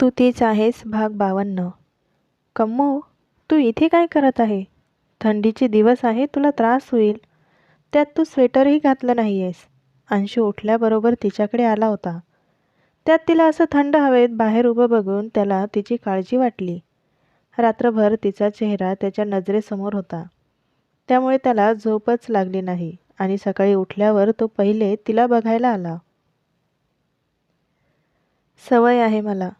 तू तीच आहेस भाग बावन्न. कम्मो तू इथे काय करत आहे? थंडीचे दिवस आहे तुला त्रास होईल. त्यात तू स्वेटरही घातलं नाही आहेस अंशू उठल्याबरोबर तिच्याकडे आला होता. त्यात तिला असं थंड हवेत बाहेर उभं बघून त्याला तिची काळजी वाटली. रात्रभर तिचा चेहरा त्याच्या नजरेसमोर होता. त्यामुळे त्याला झोपच लागली नाही आणि सकाळी उठल्यावर तो पहिले तिला बघायला आला. सवय आहे मला.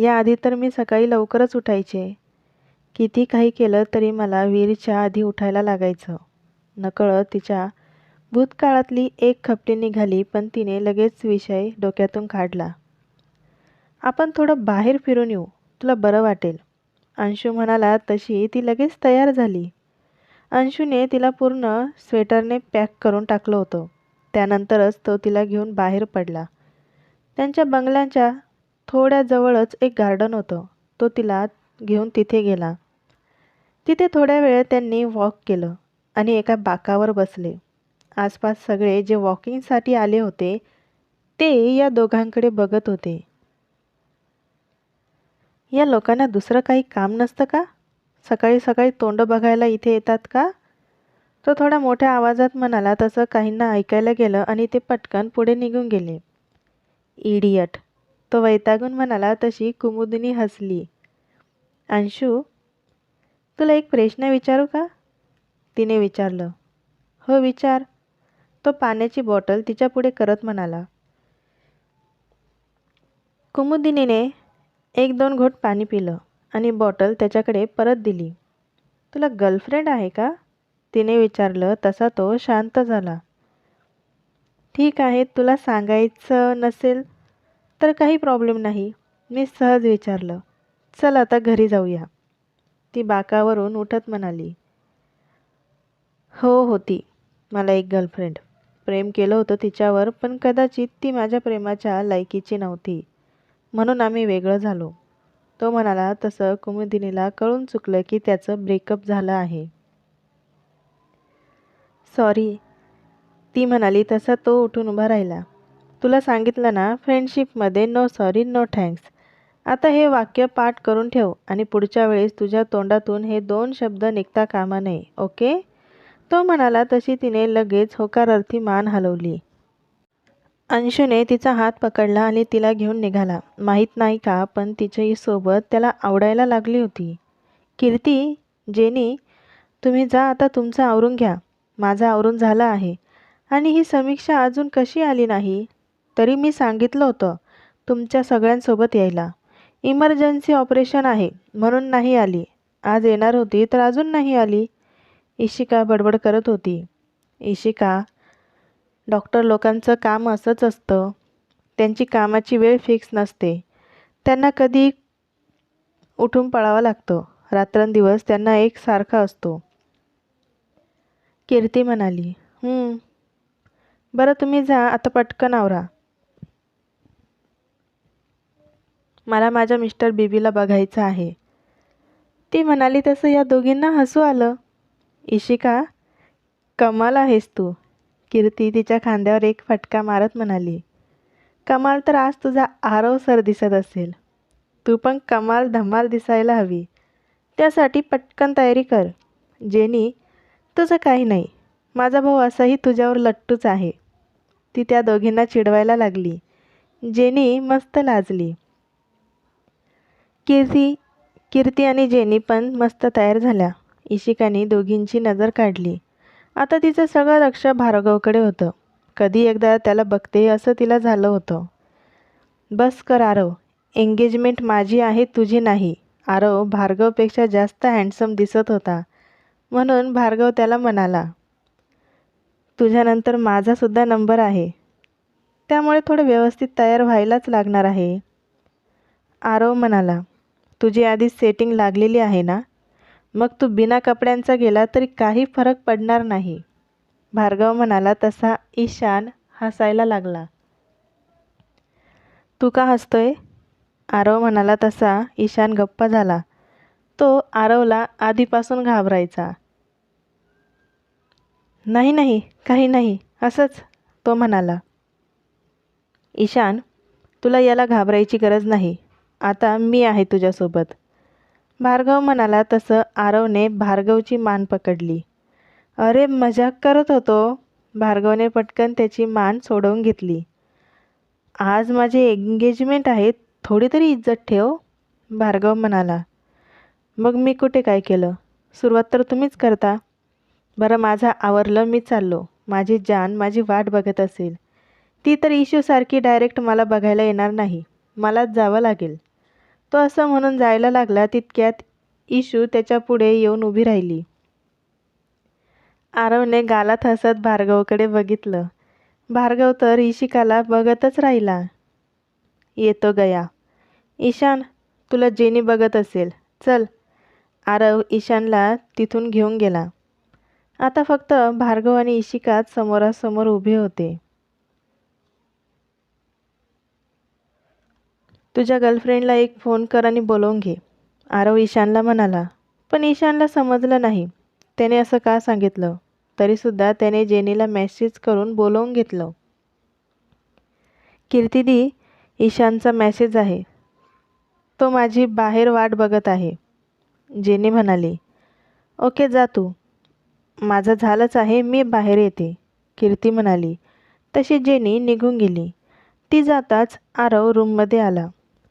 याआधी तर मी सकाळी लवकरच उठायचे. किती काही केलं तरी मला विहिरीच्या आधी उठायला लागायचं. नकळत तिच्या भूतकाळातली एक खपटी निघाली पण तिने लगेच विषय डोक्यातून काढला. आपण थोडं बाहेर फिरून येऊ तुला बरं वाटेल. अंशू म्हणाला तशी ती लगेच तयार झाली. अंशूने तिला पूर्ण स्वेटरने पॅक करून टाकलं होतं. त्यानंतरच तो तिला घेऊन बाहेर पडला. त्यांच्या बंगल्याच्या थोड्या जवळच एक गार्डन होतं. तो तिला घेऊन तिथे गेला. तिथे थोड्या वेळ त्यांनी वॉक केलं आणि एका बाकावर बसले. आसपास सगळे जे वॉकिंगसाठी आले होते ते या दोघांकडे बघत होते. या लोकांना दुसरं काही काम नसतं का? सकाळी सकाळी तोंड बघायला इथे येतात का? तो थोडा मोठ्या आवाजात म्हणाला तसं काहींना ऐकायला गेलं आणि ते पटकन पुढे निघून गेले. इडियट तो वैतागून म्हणाला तशी कुमुदिनी हसली. अंशू तुला एक प्रश्न विचारू का? तिने विचारलं हो विचार. तो पाण्याची बॉटल तिच्या पुढे करत म्हणाला कुमुदिनीने एक दोन घोट पाणी पिलं आणि बॉटल त्याच्याकडे परत दिली. तुला गर्लफ्रेंड आहे का? तिने विचारलं तसा तो शांत झाला ठीक आहे तुला सांगायचं नसेल तर काही प्रॉब्लेम नाही. मी सहज विचारलं चल आता घरी जाऊया. ती बाकावरून उठत म्हणाली हो होती मला एक गर्लफ्रेंड प्रेम केलं होतं तिच्यावर पण कदाचित ती माझ्या प्रेमाच्या लायकीची नव्हती. म्हणून आम्ही वेगळं झालो. तो म्हणाला तसं कुमुदिनीला कळून चुकलं की त्याचं ब्रेकअप झालं आहे. सॉरी ती म्हणाली तसा तो उठून उभा राहिला. तुला सांगितलं ना फ्रेंडशिपमध्ये नो सॉरी नो थँक्स आता हे वाक्य पाठ करून ठेव आणि पुढच्या वेळेस तुझ्या तोंडातून हे दोन शब्द निघता कामा नये ओके? तो म्हणाला तशी तिने लगेच होकारार्थी मान हलवली. अंशूने तिचा हात पकडला आणि तिला घेऊन निघाला. माहीत नाही का पण तिच्याही सोबत त्याला आवडायला लागली होती. कीर्ती जेनी तुम्ही जा आता तुमचं आवरून घ्या. माझं आवरून झालं आहे. आणि ही समीक्षा अजून कशी आली नाही? तरी मी सांगितलं होतं तुमच्या सगळ्यांसोबत यायला. इमर्जन्सी ऑपरेशन आहे म्हणून नाही आली. आज येणार होती तर अजून नाही आली. इशिका बडबड करत होती. इशिका डॉक्टर लोकांचं काम असंच असतं. त्यांची कामाची वेळ फिक्स नसते. त्यांना कधी उठून पळावं लागतं. रात्रंदिवस त्यांना एक सारखा असतो. कीर्ती म्हणाली बरं तुम्ही जा आता पटकन आवरा. मला माझ्या मिस्टर बीबीला बघायचं आहे. ती म्हणाली तसं या दोघींना हसू आलं. इशिका कमाल आहेस तू. कीर्ती तिच्या खांद्यावर एक फटका मारत म्हणाली कमाल तर आज तुझा आरव सर दिसत असेल. तू पण कमाल धमाल दिसायला हवी. त्यासाठी पटकन तयारी कर. जेनी तुझं काही नाही. माझा भाऊ असाही तुझ्यावर लट्टूच आहे. ती त्या दोघींना चिडवायला लागली. जेनी मस्त लाजली. कीर्ती कीर्ती आणि जेनी पण मस्त तयार झाल्या. इशिकाने दोघींची नजर काढली. आता तिचं सगळं लक्ष भार्गवकडे होतं. कधी एकदा त्याला बघते असं तिला झालं होतं. बस कर आरव. एंगेजमेंट माझी आहे तुझी नाही. आरव भार्गवपेक्षा जास्त हँडसम दिसत होता. म्हणून भार्गव त्याला म्हणाला तुझ्यानंतर माझासुद्धा नंबर आहे. त्यामुळे थोडं व्यवस्थित तयार व्हायलाच लागणार आहे. आरव म्हणाला तुझी आधी सेटिंग लागलेली आहे ना? मग तू बिना कपड्यांचा गेला तरी काही फरक पडणार नाही. भार्गव म्हणाला तसा ईशान हसायला लागला. तू का हसतोय? आरव म्हणाला तसा ईशान गप्पा झाला. तो आरवला आधीपासून घाबरायचा. नाही नाही काही नाही असंच तो म्हणाला. ईशान तुला याला घाबरायची गरज नाही. आता मी आहे तुझ्यासोबत. भार्गव म्हणाला तसं आरवने भार्गवची मान पकडली. अरे मजाक करत होतो. भार्गवने पटकन त्याची मान सोडवून घेतली. आज माझे एंगेजमेंट आहे थोडी तरी इज्जत ठेव भार्गव म्हणाला. मग मी कुठे काय केलं? सुरुवात तर तुम्हीच करता. बरं माझं आवरलं मी चाललो. माझी जान माझी वाट बघत असेल. ती तर इशूसारखी डायरेक्ट मला बघायला येणार नाही. मलाच जावं लागेल. तो असं म्हणून जायला लागला तितक्यात इशू त्याच्या पुढे येऊन उभी राहिली. आरवने गालात हसत भार्गवकडे बघितलं. भार्गव तर इशिकाला बघतच राहिला. येतो गया. ईशान तुला जेनी बघत असेल. चल. आरव ईशानला तिथून घेऊन गेला. आता फक्त भार्गव आणि इशिकाच समोरासमोर उभे होते. तुझ्या गर्लफ्रेंडला एक फोन कर आणि बोलवून घे. आरव ईशानला म्हणाला पण ईशानला समजलं नाही. त्याने असं का सांगितलं? तरीसुद्धा त्याने जेनीला मेसेज करून बोलवून घेतलं. कीर्तिदी ईशानचा मेसेज आहे. तो माझी बाहेर वाट बघत आहे. जेनी म्हणाली ओके जा तू. माझं झालंच आहे मी बाहेर येते. कीर्ती म्हणाली. तशी जेनी निघून गेली. ती जाताच आरव रूममध्ये आला.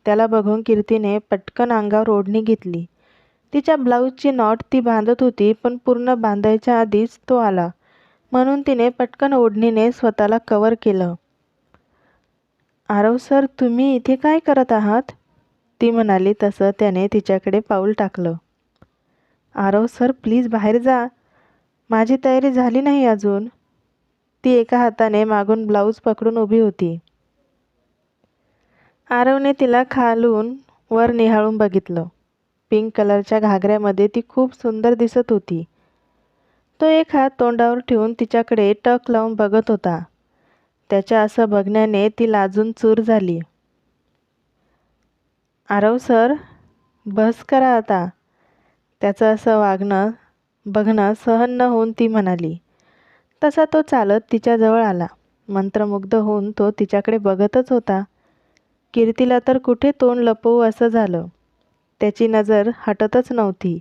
त्याला बघून कीर्तीने पटकन अंगावर ओढणी घेतली. तिच्या ब्लाऊजची नॉट ती बांधत होती पण पूर्ण बांधायच्या आधीच तो आला. म्हणून तिने पटकन ओढणीने स्वतःला कवर केलं. आरव सर तुम्ही इथे काय करत आहात? ती म्हणाली तसं त्याने तिच्याकडे पाऊल टाकलं. आरव सर प्लीज बाहेर जा. माझी तयारी झाली नाही अजून. ती एका हाताने मागून ब्लाऊज पकडून उभी होती. आरवने तिला खालून वर निहाळून बघितलं. पिंक कलरच्या घागऱ्यामध्ये ती खूप सुंदर दिसत होती. तो एक हात तोंडावर ठेवून तिच्याकडे टक लावून बघत होता. त्याच्या असं बघण्याने ती लाजून चूर झाली. आरव सर बस करा आता. त्याचं असं वागणं बघणं सहन न होऊन ती म्हणाली. तसा तो चालत तिच्याजवळ आला. मंत्रमुग्ध होऊन तो तिच्याकडे बघतच होता. कीर्तीला तर कुठे तोंड लपवू असं झालं. त्याची नजर हटतच नव्हती.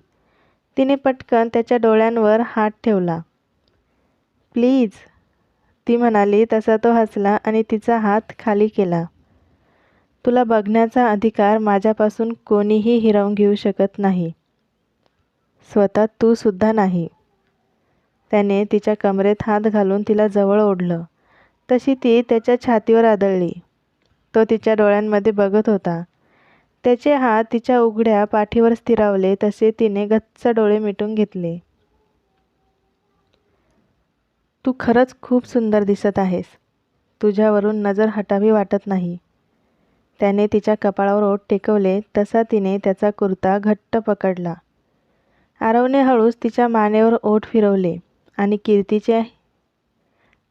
तिने पटकन त्याच्या डोळ्यांवर हात ठेवला. प्लीज ती म्हणाली तसा तो हसला आणि तिचा हात खाली केला. तुला बघण्याचा अधिकार माझ्यापासून कोणीही हिरावून घेऊ शकत नाही. स्वतः तू सुद्धा नाही. त्याने तिच्या कमरेत हात घालून तिला जवळ ओढलं. तशी ती त्याच्या छातीवर आदळली. तो तिच्या डोळ्यांमध्ये बघत होता. त्याचे हात तिच्या उघड्या पाठीवर स्थिरावले तसे तिने गच्च डोळे मिटून घेतले. तू खरंच खूप सुंदर दिसत आहेस. तुझ्यावरून नजर हटावी वाटत नाही. त्याने तिच्या कपाळावर ओठ टेकवले तसा तिने त्याचा कुर्ता घट्ट पकडला. आरवने हळूच तिच्या मानेवर ओठ फिरवले आणि कीर्तीचे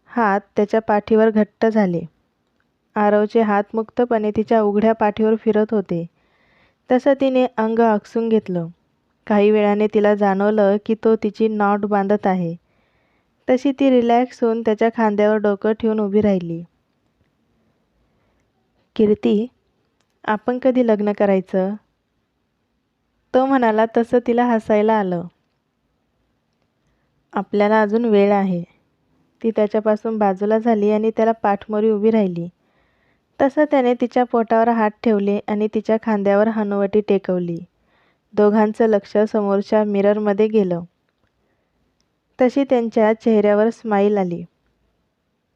हात त्याच्या पाठीवर घट्ट झाले. आरवचे हात मुक्तपणे तिच्या उघड्या पाठीवर फिरत होते. तसं तिने अंग आकसून घेतलं. काही वेळाने तिला जाणवलं की तो तिची नॉट बांधत आहे. तशी ती रिलॅक्स होऊन त्याच्या खांद्यावर डोकं ठेवून उभी राहिली. कीर्ती आपण कधी लग्न करायचं? तो म्हणाला तसं तिला हसायला आलं. आपल्याला अजून वेळ आहे. ती त्याच्यापासून बाजूला झाली आणि त्याला पाठमोरी उभी राहिली. तसं त्याने तिच्या पोटावर हात ठेवले आणि तिच्या खांद्यावर हनुवटी टेकवली. दोघांचं लक्ष समोरच्या मिररमध्ये गेलं. तशी त्यांच्या चेहऱ्यावर स्माईल आली.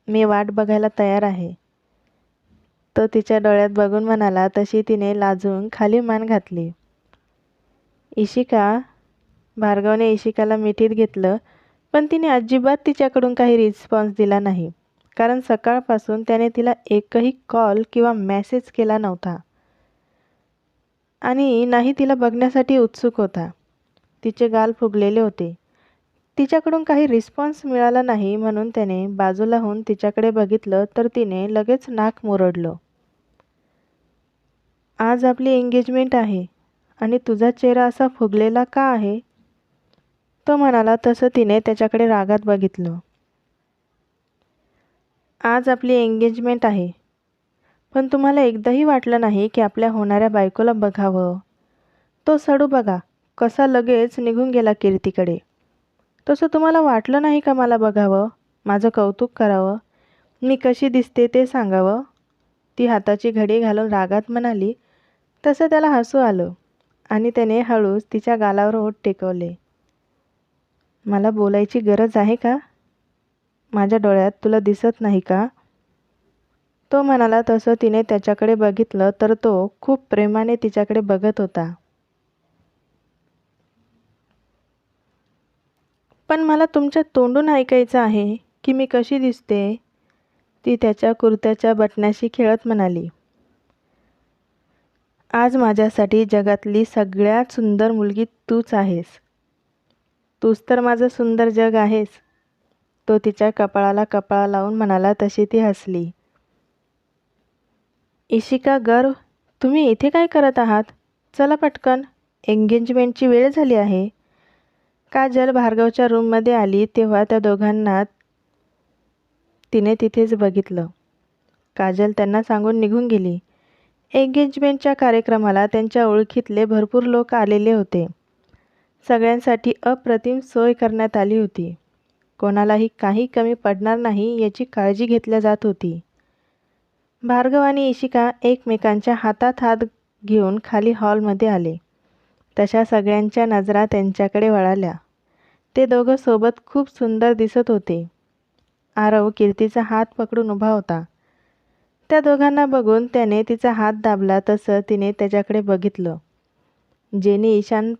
मी वाट बघायला तयार आहे. तो तिच्या डोळ्यात बघून म्हणाला तशी तिने लाजून खाली मान घातली. इशिका भार्गवने इशिकाला मिठीत घेतलं पण तिने अजिबात तिच्याकडून काही रिस्पॉन्स दिला नाही. कारण सकाळपासून त्याने तिला एकही कॉल किंवा मॅसेज केला नव्हता. आणि नाही तिला बघण्यासाठी उत्सुक होता. तिचे गाल फुगलेले होते. तिच्याकडून काही रिस्पॉन्स मिळाला नाही म्हणून त्याने बाजूला होऊन तिच्याकडे बघितलं तर तिने लगेच नाक मुरडलं. आज आपली एंगेजमेंट आहे आणि तुझा चेहरा असा फुगलेला का आहे? तो म्हणाला तसं तिने त्याच्याकडे रागात बघितलं. आज आपली एंगेजमेंट आहे. पण तुम्हाला एकदाही वाटलं नाही की आपल्या होणाऱ्या बायकोला बघावं. तो सडू बघा कसा लगेच निघून गेला कीर्तीकडे. तसं तुम्हाला वाटलं नाही का मला बघावं? माझं कौतुक करावं? मी कशी दिसते ते सांगावं? ती हाताची घडी घालून रागात म्हणाली तसं त्याला हसू आलं आणि त्याने हळूच तिच्या गालावर ओठ टेकवले. मला बोलायची गरज आहे का? माझ्या डोळ्यात तुला दिसत नाही का? तो म्हणाला तसं तिने त्याच्याकडे बघितलं तर तो खूप प्रेमाने तिच्याकडे बघत होता. पण मला तुमच्या तोंडून ऐकायचं आहे की मी कशी दिसते? ती त्याच्या कुर्त्याच्या बटण्याशी खेळत म्हणाली. आज माझ्यासाठी जगातली सगळ्यात सुंदर मुलगी तूच आहेस. तूच तर माझं सुंदर जग आहेस. तो तिच्या कपाळाला कपाळा लावून म्हणाला तशी ती हसली. इशिका गर्व तुम्ही इथे काय करत आहात? चला पटकन एंगेजमेंटची वेळ झाली आहे. काजल भार्गवच्या रूममध्ये आली तेव्हा त्या दोघांना तिने तिथेच बघितलं. काजल त्यांना सांगून निघून गेली. एंगेजमेंटच्या कार्यक्रमाला त्यांच्या ओळखीतले भरपूर लोक आलेले होते. सगळ्यांसाठी अप्रतिम सोय करण्यात आली होती. कोणालाही काही कमी पडणार नाही याची काळजी घेतल्या जात होती. भार्गव आणि इशिका एकमेकांच्या हातात हात घेऊन खाली हॉलमध्ये आले. तशा सगळ्यांच्या नजरा त्यांच्याकडे वळाल्या. ते दोघं सोबत खूप सुंदर दिसत होते. आरव कीर्तीचा हात पकडून उभा होता. त्या दोघांना बघून त्याने तिचा हात दाबला तसं तिने त्याच्याकडे बघितलं. जेनी ईशान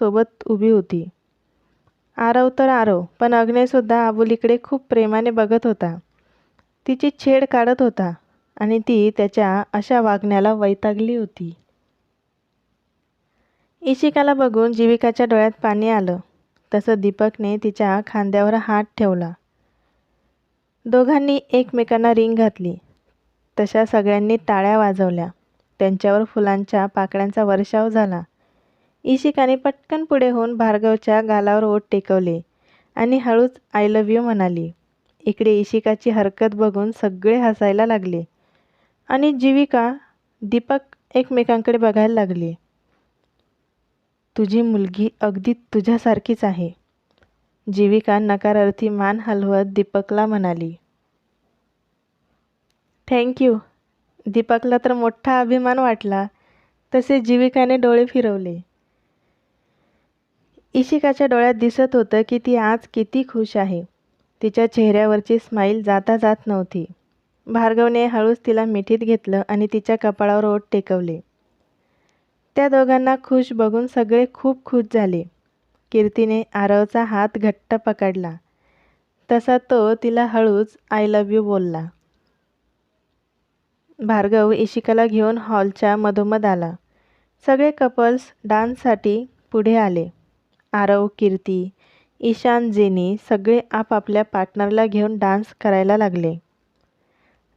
सोबत उभी होती. आरव तर आरव पण अग्नेसुद्धा आबुलीकडे खूप प्रेमाने बघत होता. तिची छेड काढत होता आणि ती त्याच्या अशा वागण्याला वैतागली होती. इशिकाला बघून जीविकाच्या डोळ्यात पाणी आलं. तसं दीपकने तिच्या खांद्यावर हात ठेवला. दोघांनी एकमेकांना रिंग घातली. तशा सगळ्यांनी टाळ्या वाजवल्या. त्यांच्यावर फुलांच्या पाकळ्यांचा वर्षाव झाला. इशिकाने पटकन पुढे होऊन भार्गवच्या गालावर ओठ टेकवले आणि हळूच आय लव्ह यू म्हणाली. इकडे इशिकाची हरकत बघून सगळे हसायला लागले आणि जीविका दीपक एकमेकांकडे बघायला लागले. तुझी मुलगी अगदी तुझ्यासारखीच आहे. जीविका नकारार्थी मान हलवत दीपकला म्हणाली. थँक्यू दीपकला तर मोठा अभिमान वाटला. तसे जीविकाने डोळे फिरवले. इशिकाच्या डोळ्यात दिसत होतं की ती आज किती खुश आहे. तिच्या चेहऱ्यावरची स्माईल जाता जात नव्हती. भार्गवने हळूच तिला मिठीत घेतलं आणि तिच्या कपाळावर ओठ टेकवले. त्या दोघांना खुश बघून सगळे खूप खुश झाले. कीर्तीने आरवचा हात घट्ट पकडला. तसा तो तिला हळूच आय लव्ह यू बोलला. भार्गव इशिकाला घेऊन हॉलच्या मधोमध आला. सगळे कपल्स डान्ससाठी पुढे आले. आरव कीर्ती ईशान जेनी सगळे आपापल्या पार्टनरला घेऊन डान्स करायला लागले.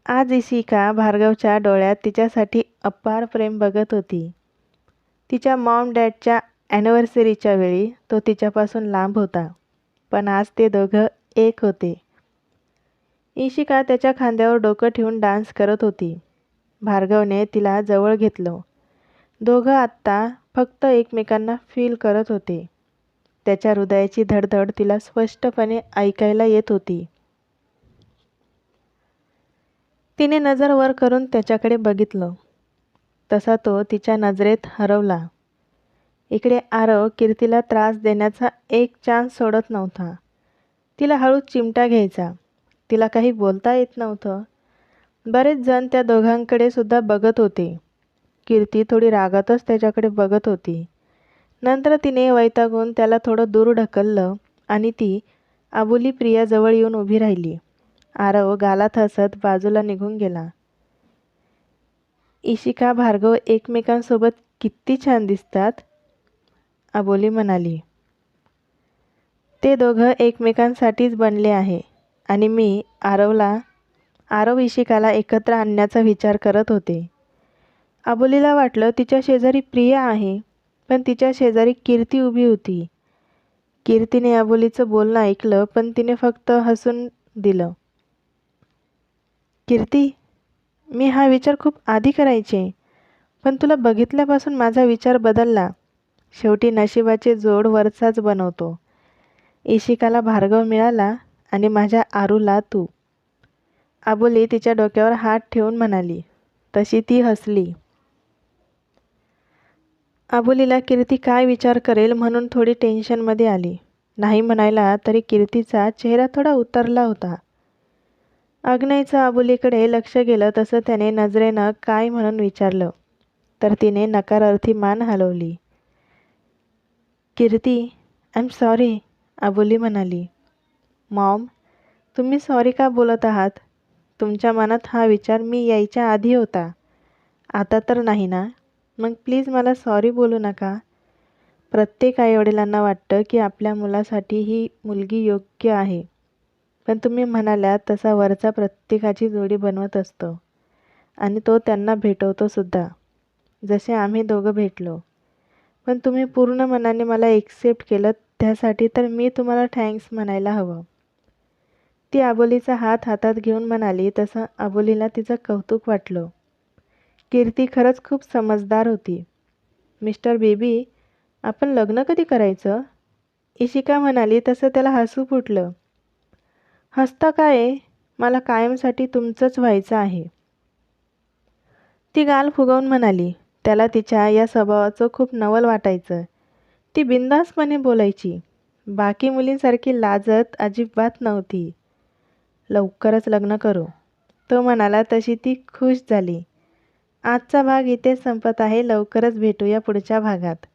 आज इशिका भार्गवच्या डोळ्यात तिच्यासाठी अपार प्रेम बघत होती. तिच्या मॉम डॅडच्या ॲनिव्हर्सरीच्या वेळी तो तिच्यापासून लांब होता पण आज ते दोघं एक होते. इशिका त्याच्या खांद्यावर डोकं ठेवून डान्स करत होती. भार्गवने तिला जवळ घेतलं. दोघं आत्ता फक्त एकमेकांना फील करत होते. त्याच्या हृदयाची धडधड तिला स्पष्टपणे ऐकायला येत होती. तिने नजर वर करून त्याच्याकडे बघितलं. तसा तो तिच्या नजरेत हरवला. इकडे आरव कीर्तीला त्रास देण्याचा एक चान्स सोडत नव्हता. तिला हळूच चिमटा घ्यायचा. तिला काही बोलता येत नव्हतं. बरेच जण त्या दोघांकडे सुद्धा बघत होते. कीर्ती थोडी रागातच त्याच्याकडे बघत होती. नंतर तिने वैतागून त्याला थोडं दूर ढकललं आणि ती आबुली प्रियाजवळ येऊन उभी राहिली. आरव गालात हसत बाजूला निघून गेला. इशिका भार्गव एकमेकांसोबत किती छान दिसतात आबोली म्हणाली. ते दोघं एकमेकांसाठीच बनले आहे आणि मी आरवला आरव इशिकाला एकत्र आणण्याचा विचार करत होते. आबोलीला वाटलं तिच्या शेजारी प्रिया आहे. पण तिच्या शेजारी कीर्ती उभी होती. कीर्तीने अबोलीचं बोलणं ऐकलं पण तिने फक्त हसून दिलं. कीर्ती मी हा विचार खूप आधी करायचे पण तुला बघितल्यापासून माझा विचार बदलला. शेवटी नशिबाचे जोड वरचाच बनवतो. इशिकाला भार्गव मिळाला आणि माझ्या आरूला तू. आबोली तिच्या डोक्यावर हात ठेवून म्हणाली. तशी ती हसली. अबोलीला कीर्ती काय विचार करेल म्हणून थोडी टेन्शनमध्ये आली. नाही म्हणायला तरी कीर्तीचा चेहरा थोडा उतरला होता. अग्नयचं अबोलीकडे लक्ष गेलं तसं त्याने नजरेनं काय म्हणून विचारलं. तर तिने नकारार्थी मान हलवली. Kirti I am sorry Aboli म्हणाली. मॉम तुम्ही सॉरी का बोलत आहात? तुमच्या मनात हा विचार मी यायच्या आधी होता. आता तर नाही ना? मग प्लीज मला सॉरी बोलू नका. प्रत्येक आईवडिलांना वाटतं की आपल्या मुलासाठी ही मुलगी योग्य आहे. पण तुम्ही म्हणाल्या तसा वरचा प्रत्येकाची जोडी बनवत असतो. आणि तो त्यांना भेटवतोसुद्धा जसे आम्ही दोघं भेटलो. पण तुम्ही पूर्ण मनाने मला एक्सेप्ट केलं त्यासाठी तर मी तुम्हाला थँक्स म्हणायला हवं. ती आबोलीचा हात हातात घेऊन म्हणाली तसं आबोलीला तिचं कौतुक वाटलं. कीर्ती खरंच खूप समजदार होती. मिस्टर बेबी आपण लग्न कधी करायचं? इशिका म्हणाली तसं त्याला हसू फुटलं. हसता काय मला कायमसाठी तुमचंच व्हायचं आहे. ती गाल फुगवून म्हणाली त्याला तिच्या या स्वभावाचं खूप नवल वाटायचं. ती बिंदासपणे बोलायची बाकी मुलींसारखी लाजत अजिबात नव्हती. लवकरच लग्न करू. तो म्हणाला तशी ती खुश झाली. आजचा भाग इथे संपत आहे. लवकरच भेटूया पुढच्या भागात.